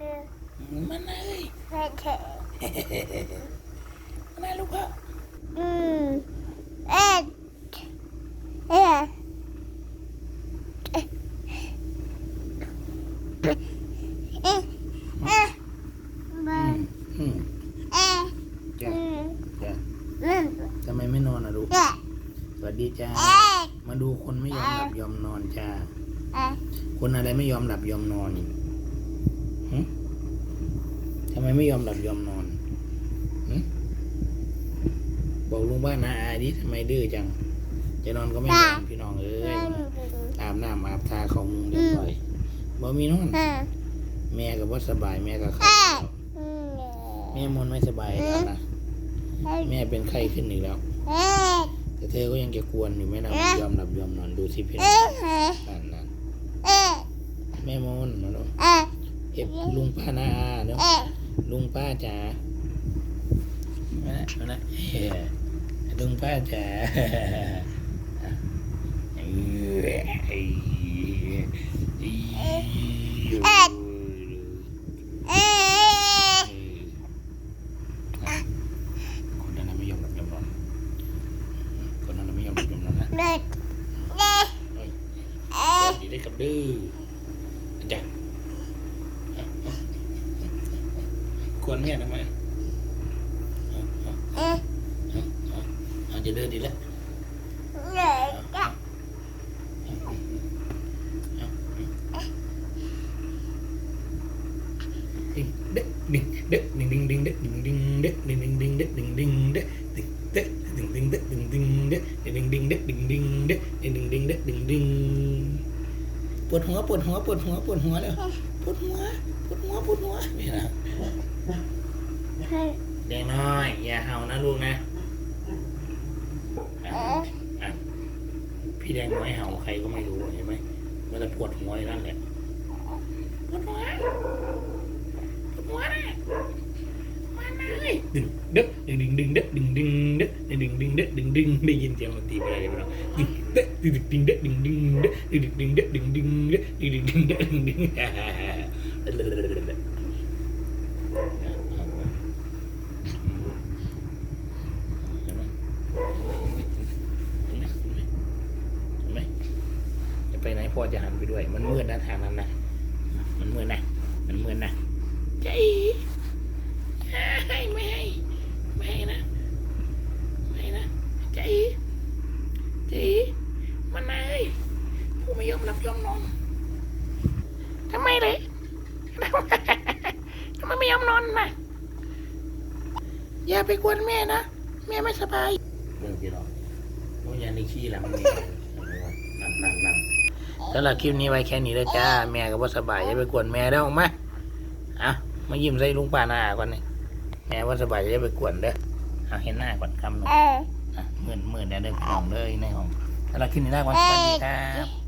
มันเลยแม่เถอะมันเลยลูกพ่ออืมเอ็ดเอ็ดเอ็ดเอ็ดเอ็ดอืมอืมเอ็ดจ้ะอืมจ้ะอืมทำไมไม่นอนอะลูกเอ็ดสวัสดีจ้า เอ็ดมาดูคนไม่ยอมหลับยอมนอนจ้า เอ็ดคนอะไรไม่ยอมหลับยอมนอนนี่หึ ทำไมไม่ยอมหลับยอมนอนหึบอกลุงบ้านนาอาดิทำไมดื้อจัง จะนอนก็ไม่นอนพี่น้องเอ้ยอาบน้ำอาบทาของมุงเรียบร้อยบ่มีนอนเอ็ดแม่ก็บ่สบายแม่ก็ไข้อืมแม่มนไม่สบายแล้วนะ แม่เป็นไข้ขึ้นอีกแล้วเอ็ดแต่เธอก็ยังจะกวนอยู่ไม่นะยอมหลับยอมนอนดูสิพี่น้เอ็องดเอ็ดนั่นนั่นเอ็ดแม่มนมาดูเอ็ดเอฟลุงป้านาอาเนาะเอ็ดลุงป้าจ๋ามาละมาละเฮ้ยลุงป้าจ๋าเอ้ยเอ้ยเอ้ยเอ็ดคนนั้นไม่ยอมหลับยอมนอนคนนั้นไม่ยอมหลับยอมนอนนะเอ็ดเอ็ดเฮ้ยเอ็ดดีได้กับดื้อจ้ะค วรแม่ทำไมเอาเอาเอ็ดเอาเอาเอาจะเดินดีแล้วเอ็ดจ้ะเด็กดิ่งเด็กดิ่งดิ่งดิ่งเด็กดิ่งดิ่งเด็กดิ่งดิ่งดิ่งเด็กดิ่งดิ่งเด็กดิ่งเด็กดิ่งดิ่งเด็กดิ่งดิ่งเด็กดิ่งดิ่งเด็กดิ่งดิ่งเด็กดิ่งดิ่งดิ่งเด็กดิ่งดิ่งปวดหัวปวดหัวปวดหัวปวดหัวแล้วปวดหัวปวดหัวปวดหัวนี่นะ เดเด็กน้อย อย่าเห่านะลูกนะอะอะพี่แดงน้อยเห่าใครก็ไม่รู้เห็นไหมมันจะปวดหัวอย่างนั้นแหละปวดหัวปวดหัวนะมาเลยดึงเด็กดึงดึงดึงเด็กดึงดึงเด็กดึงดึงเด็กดึงดึงได้ยินเสียงดนตรีอะไรไหมน้องดึงเด็กดึงดึงเด็กดึงดึงเด็กดึงดึงเด็กดึงดึงเด็กดึงดึงดึงเด็กดึงดึงเห็นไหมเห็น ไหมเห็นไหมจะไปไหนพ่อจะหันไปด้วย มันมืดนะทางนั้นนะมันมืดนะมันมืดนะใจให้ไม่ให้ไม่ให้นะไม่ให้นะใจใจมันนายผู้ไม่ยอมหลับยอมนอนทำไมเลยทำไม ไม่ยอมนอนนะอย่าไปกวนแม่นะแม่ไม่สบายเรื่องที่เราโอ้ยยันในขี้หลังนี่นั่นนั่นนั่นสำหรับคลิปนี้ไว้แค่นี้แล้วจ้า แม่ก็บ่สบายอย่าไปกวนแม่เด้อออกมาอะมายิ้มใส่ลุงป้าหน้าก่อนนี่แม่ว่าสบายอย่าไปกวนเด้ออะเห็นหน้าก่อนคำหนึ่งเอ็ดอะหมื่นหมื่นเด้อเด้อพี่น้องเลยในห้องสำหรับคลิปนี้ลาก่อนสวัสดีครับ